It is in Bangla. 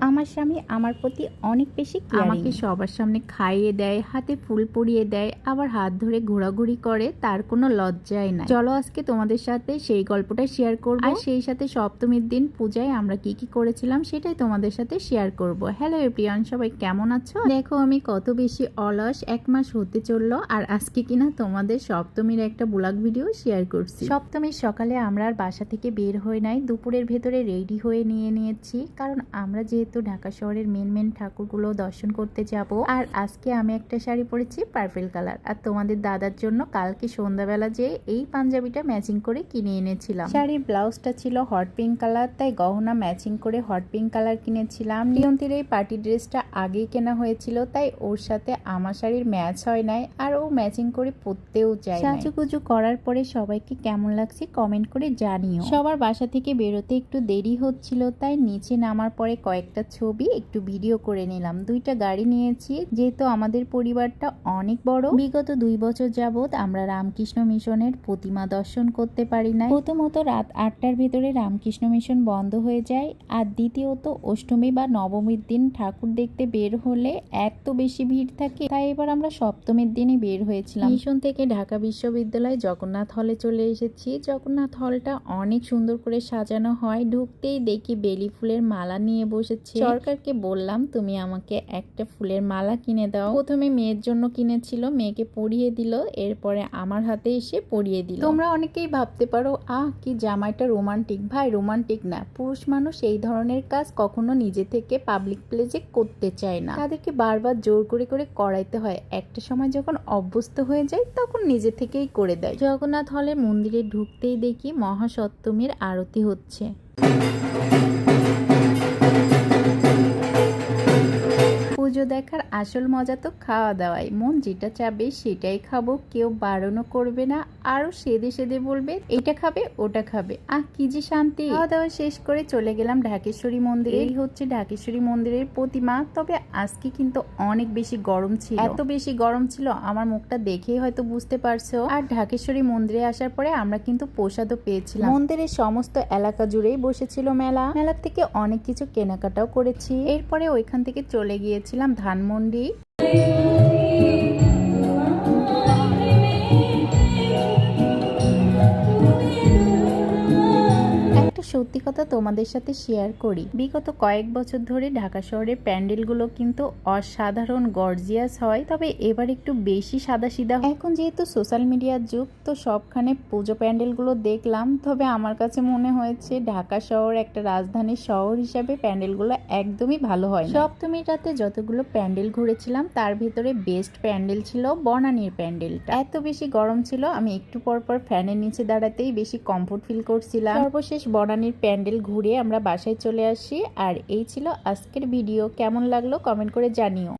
আমার স্বামী আমার প্রতি অনেক বেশি আমাকে সবার সামনে খাইয়ে দেয় হাতে ফুল পরিয়ে দেয় আবার হাত ধরে ঘোরাঘুরি করে তার কোনো লজ্জাই নাই। চলো আজকে তোমাদের সাথে সেই গল্পটা শেয়ার করব। আর সেই সাথে সপ্তমীর দিন পূজায় আমরা কি কি করেছিলাম সেটাই তোমাদের সাথে শেয়ার করব। হ্যালো এপ্রিয়ান সবাই কেমন আছো? দেখো আমি কত বেশি অলস এক মাস হতে চলল আর আজকে কিনা তোমাদের সপ্তমীর একটা ব্লগ ভিডিও শেয়ার করছি। সপ্তমীর সকালে আমরা আর বাসা থেকে বের হয়ে নাই দুপুরের ভেতরে রেডি হয়ে নিয়ে নিয়েছি কারণ আমরা যেহেতু ঢাকা শহরের মেন মেন ঠাকুরগুলো দর্শন করতে যাব। আর আজকে আমি একটা শাড়ি পরেছি পার্পেল কালার আর তোমাদের দাদার জন্য কালকে সন্ধ্যাবেলা যে এই পাঞ্জাবিটা ম্যাচিং করে কিনে এনেছিলাম। শাড়ির ব্লাউজটা ছিল হট পিঙ্ক কালার তাই গহনা ম্যাচিং করে হট পিঙ্ক কালার কিনেছিলাম। নিয়ন্তির এই পার্টি ড্রেসটা আগেই কেনা হয়েছিল তাই ওর সাথে আমার শাড়ির ম্যাচ হয় নাই আর ও ম্যাচিং করে পরতেও চায় সাজুগুজু করার পরে সবাইকে কেমন লাগছে কমেন্ট করে জানিও। সবার বাসা থেকে বেরোতে একটু দেরি হচ্ছিল তাই নিচে নামার পরে কয়েকটা ছবি, একটু ভিডিও করে নিলাম। দুইটা গাড়ি নিয়েছি, যেহেতু আমাদের পরিবারটা অনেক বড়। বিগত দুই বছর যাবৎ আমরা রামকৃষ্ণ মিশনের প্রতিমা দর্শন করতে পারি না প্রথমত রাত আটটার ভিতরে রামকৃষ্ণ মিশন বন্ধ হয়ে যায়। আর দ্বিতীয়ত, অষ্টমী বা নবমীর দিন ঠাকুর দেখতে বের হলে এত বেশি ভিড় থাকে, তাই এবার আমরা সপ্তমীর দিনই বের হয়েছিলাম। মিশন থেকে ঢাকা বিশ্ববিদ্যালয় জগন্নাথ হলে চলে এসেছি। জগন্নাথ হলটা অনেক সুন্দর করে সাজানো হয়। ঢুকতেই দেখি বেলি ফুলের মালা নিয়ে বসেছে। সরকারকে বললাম তুমি আমাকে একটা ফুলের মালা কিনে দাও। প্রথমে মেয়ের জন্য কিনেছিল মেয়েকে পরিয়ে দিল এরপরে আমার হাতে এসে পরিয়ে দিল। তোমরা অনেকেই ভাবতে পারো আহ কি জামাইটা রোমান্টিক। ভাই রোমান্টিক না পুরুষ মানুষ এই ধরনের কাজ কখনো নিজে থেকে পাবলিক প্লেসে করতে চায় না। তাদেরকে বারবার জোর করে করে করাইতে হয়। একটা সময় যখন অভ্যস্ত হয়ে যায় তখন নিজে থেকেই করে দেয়। জগন্নাথ হলে মন্দিরে ঢুকতেই দেখি মহাসপ্তমীর আরতি হচ্ছে। দেখার আসল মজা তো খাওয়া দাওয়াই মন যেটা চাবে সেটাই খাব, কেউ বারণও করবে না আরও সেদে সেদে বলবে এটা খাবে ওটা খাবে। আহ কি যে শান্তি। খাওয়া দাওয়া শেষ করে চলে গেলাম ঢাকেশ্বরী মন্দিরে। এই হচ্ছে ঢাকেশ্বরী মন্দিরের প্রতিমা তবে আজকে কিন্তু অনেক বেশি গরম ছিল। এত বেশি গরম ছিল আমার মুখটা দেখেই হয়তো বুঝতে পারছ। আর ঢাকেশ্বরী মন্দিরে আসার পরে আমরা কিন্তু প্রসাদও পেয়েছিলাম। মন্দিরের সমস্ত এলাকা জুড়েই বসেছিল মেলা। মেলার থেকে অনেক কিছু কেনাকাটাও করেছি। এরপরে ওইখান থেকে চলে গিয়েছিলাম ধানমন্ডি। একটা সত্যি কথা তোমাদের সাথে শেয়ার করি। বিগত কয়েক বছর ধরে ঢাকা শহরের প্যান্ডেলগুলো কিন্তু অসাধারণ গর্জিয়াস হয়, তবে এবার একটু বেশি সাদা সিধা এখন যেহেতু সোশ্যাল মিডিয়ার যুগ, তো সবখানে পুজো প্যান্ডেলগুলো দেখলাম, তবে আমার কাছে মনে হয়েছে ঢাকা শহর একটা রাজধানীর শহর হিসাবে প্যান্ডেলগুলো একদমই ভালো হয় সপ্তমীর রাতে যতগুলো প্যান্ডেল ঘুরেছিলাম, তার ভিতরে বেস্ট প্যান্ডেল ছিল বনানীর প্যান্ডেলটা। এত বেশি গরম ছিল, আমি একটু পর পর ফ্যানের নিচে দাঁড়াতেই বেশি কমফোর্ট ফিল করছিলাম। সর্বশেষ বনানীর প্যান্ডেল ঘুরে আমরা বাসায় চলে আসি। আর এই ছিল আজকের ভিডিও। কেমন লাগল কমেন্ট করে জানিও।